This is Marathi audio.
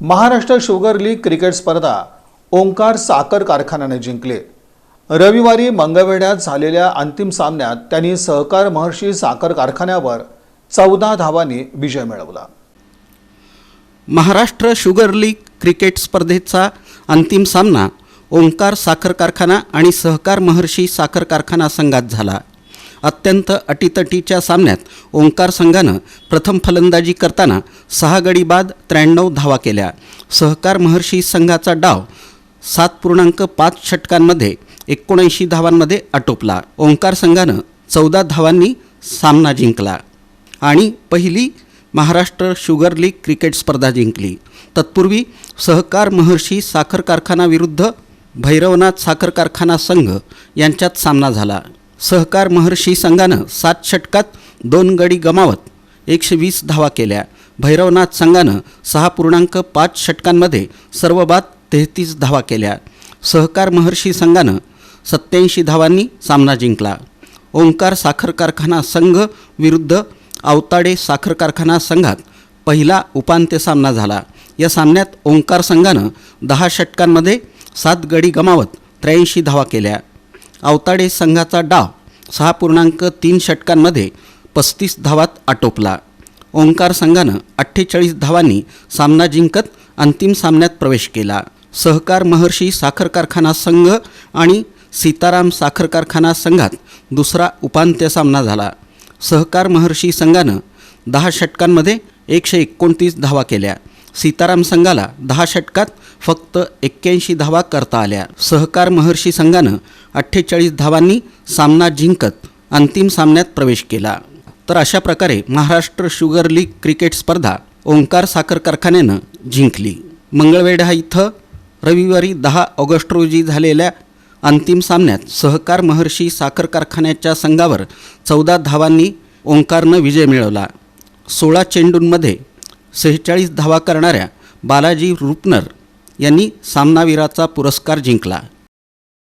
महाराष्ट्र शुगर लीग क्रिकेट स्पर्धा ओंकार साखर कारखान्याने जिंकले. रविवारी मंगळवेढ्यात झालेल्या अंतिम सामन्यात त्यांनी सहकार महर्षी साखर कारखान्यावर चौदा धावांनी विजय मिळवला. महाराष्ट्र शुगर लीग क्रिकेट स्पर्धेचा अंतिम सामना ओंकार साखर कारखाना आणि सहकार महर्षी साखर कारखाना संघात झाला. अत्यंत अटीतटीच्या सामन्यात ओंकार संघानं प्रथम फलंदाजी करताना सहा गडी बाद त्र्याण्णव धावा केल्या. सहकार महर्षी संघाचा डाव सात पूर्णांक पाच षटकांमध्ये एकोणऐंशी धावांमध्ये आटोपला. ओंकार संघानं चौदा धावांनी सामना जिंकला आणि पहिली महाराष्ट्र शुगर लीग क्रिकेट स्पर्धा जिंकली. तत्पूर्वी सहकार महर्षी साखर कारखाना विरुद्ध भैरवनाथ साखर कारखाना संघ यांच्यात सामना झाला. सहकार महर्षी संघानं सात षटकात दोन गडी गमावत एकशे वीस धावा केल्या. भैरवनाथ संघानं सहा पूर्णांक पाच षटकांमध्ये सर्व बाद तेहतीस धावा केल्या. सहकार महर्षी संघानं सत्याऐंशी धावांनी सामना जिंकला. ओंकार साखर कारखाना संघ विरुद्ध आवताडे साखर कारखाना संघात पहिला उपांत्य सामना झाला. या सामन्यात ओंकार संघानं दहा षटकांमध्ये सात गडी गमावत त्र्याऐंशी धावा केल्या. अवताडे संघाचा डाव सहा पूर्णांक तीन षटकांमध्ये पस्तीस धावात आटोपला. ओंकार संघानं अठ्ठेचाळीस धावांनी सामना जिंकत अंतिम सामन्यात प्रवेश केला. सहकार महर्षी साखर कारखाना संघ आणि सीताराम साखर कारखाना संघात दुसरा उपांत्य सामना झाला. सहकार महर्षी संघानं दहा षटकांमध्ये एकशे एकोणतीस धावा केल्या. सीताराम संघाला दहा षटकात फक्त एक्क्याऐंशी धावा करता आल्या. सहकार महर्षी संघानं अठ्ठेचाळीस धावांनी सामना जिंकत अंतिम सामन्यात प्रवेश केला. तर अशा प्रकारे महाराष्ट्र शुगर लीग क्रिकेट स्पर्धा ओंकार साखर कारखान्यानं जिंकली. मंगळवेढा इथं रविवारी दहा ऑगस्ट रोजी झालेल्या अंतिम सामन्यात सहकार महर्षी साखर कारखान्याच्या संघावर चौदा धावांनी ओंकारनं विजय मिळवला. सोळा चेंडूंमध्ये सेहेचाळीस धावा करणाऱ्या बालाजी रुपनर यांनी सामनावीराचा पुरस्कार जिंकला.